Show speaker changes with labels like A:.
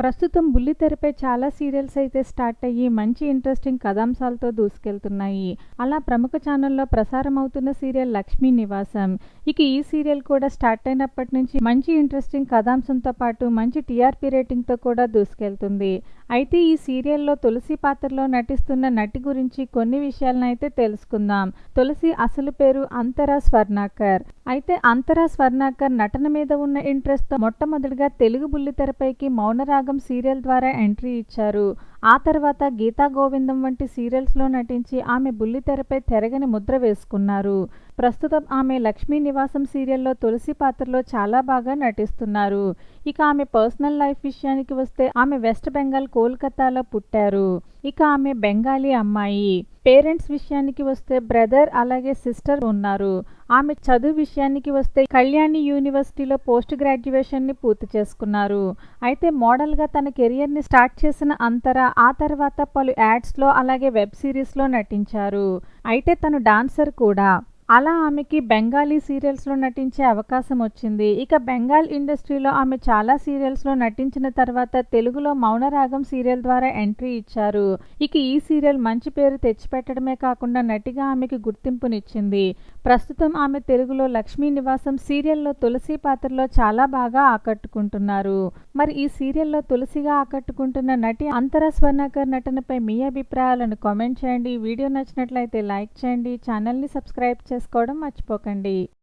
A: ప్రస్తుతం బుల్లితెరపై చాలా సీరియల్స్ అయితే స్టార్ట్ అయ్యి మంచి ఇంట్రెస్టింగ్ కథాంశాలతో దూసుకెళ్తున్నాయి. అలా ప్రముఖ ఛానల్లో ప్రసారం అవుతున్న సీరియల్ లక్ష్మీ నివాసం. ఇక ఈ సీరియల్ కూడా స్టార్ట్ అయినప్పటి నుంచి మంచి ఇంట్రెస్టింగ్ కథాంశంతో పాటు మంచి టీఆర్పీ రేటింగ్తో కూడా దూసుకెళ్తుంది. అయితే ఈ సీరియల్లో తులసి పాత్రలో నటిస్తున్న నటి గురించి కొన్ని విషయాలను అయితే తెలుసుకుందాం. తులసి అసలు పేరు అంతరా స్వర్ణాకర్. అయితే అంతరా స్వర్ణాకర్ నటన మీద ఉన్న ఇంట్రెస్ట్తో మొట్టమొదటిగా తెలుగు బుల్లితెరపైకి మౌనరాగం సీరియల్ ద్వారా ఎంట్రీ ఇచ్చారు. ఆ తర్వాత గీతా గోవిందం వంటి సీరియల్స్లో నటించి ఆమె బుల్లితెరపై తెరగని ముద్ర వేసుకున్నారు. ప్రస్తుతం ఆమె లక్ష్మీ నివాసం సీరియల్లో తులసి పాత్రలో చాలా బాగా నటిస్తున్నారు. ఇక ఆమె పర్సనల్ లైఫ్ విషయానికి వస్తే ఆమె వెస్ట్ బెంగాల్ కోల్కతాలో పుట్టారు. ఇక ఆమె బెంగాలీ అమ్మాయి. పేరెంట్స్ విషయానికి వస్తే బ్రదర్ అలాగే సిస్టర్ ఉన్నారు. ఆమె చదువు విషయానికి వస్తే కళ్యాణి యూనివర్సిటీలో పోస్ట్ గ్రాడ్యుయేషన్ని పూర్తి చేసుకున్నారు. అయితే మోడల్గా తన కెరియర్ని స్టార్ట్ చేసిన అంతరా ఆ తర్వాత పలు యాడ్స్లో అలాగే వెబ్ సిరీస్లో నటించారు. అయితే తను డాన్సర్ కూడా. అలా ఆమెకి బెంగాలీ సీరియల్స్లో నటించే అవకాశం వచ్చింది. ఇక బెంగాల్ ఇండస్ట్రీలో ఆమె చాలా సీరియల్స్లో నటించిన తర్వాత తెలుగులో మౌనరాగం సీరియల్ ద్వారా ఎంట్రీ ఇచ్చారు. ఇక ఈ సీరియల్ మంచి పేరు తెచ్చిపెట్టడమే కాకుండా నటిగా ఆమెకి గుర్తింపునిచ్చింది. ప్రస్తుతం ఆమె తెలుగులో లక్ష్మీ నివాసం సీరియల్లో తులసి పాత్రలో చాలా బాగా ఆకట్టుకుంటున్నారు. మరి ఈ సీరియల్లో తులసిగా ఆకట్టుకుంటున్న నటి అంతర స్వర్ణాకర్ నటనపై మీ అభిప్రాయాలను కామెంట్ చేయండి. వీడియో నచ్చినట్లయితే లైక్ చేయండి. ఛానల్ని సబ్స్క్రైబ్ చేసుకోవడం మర్చిపోకండి.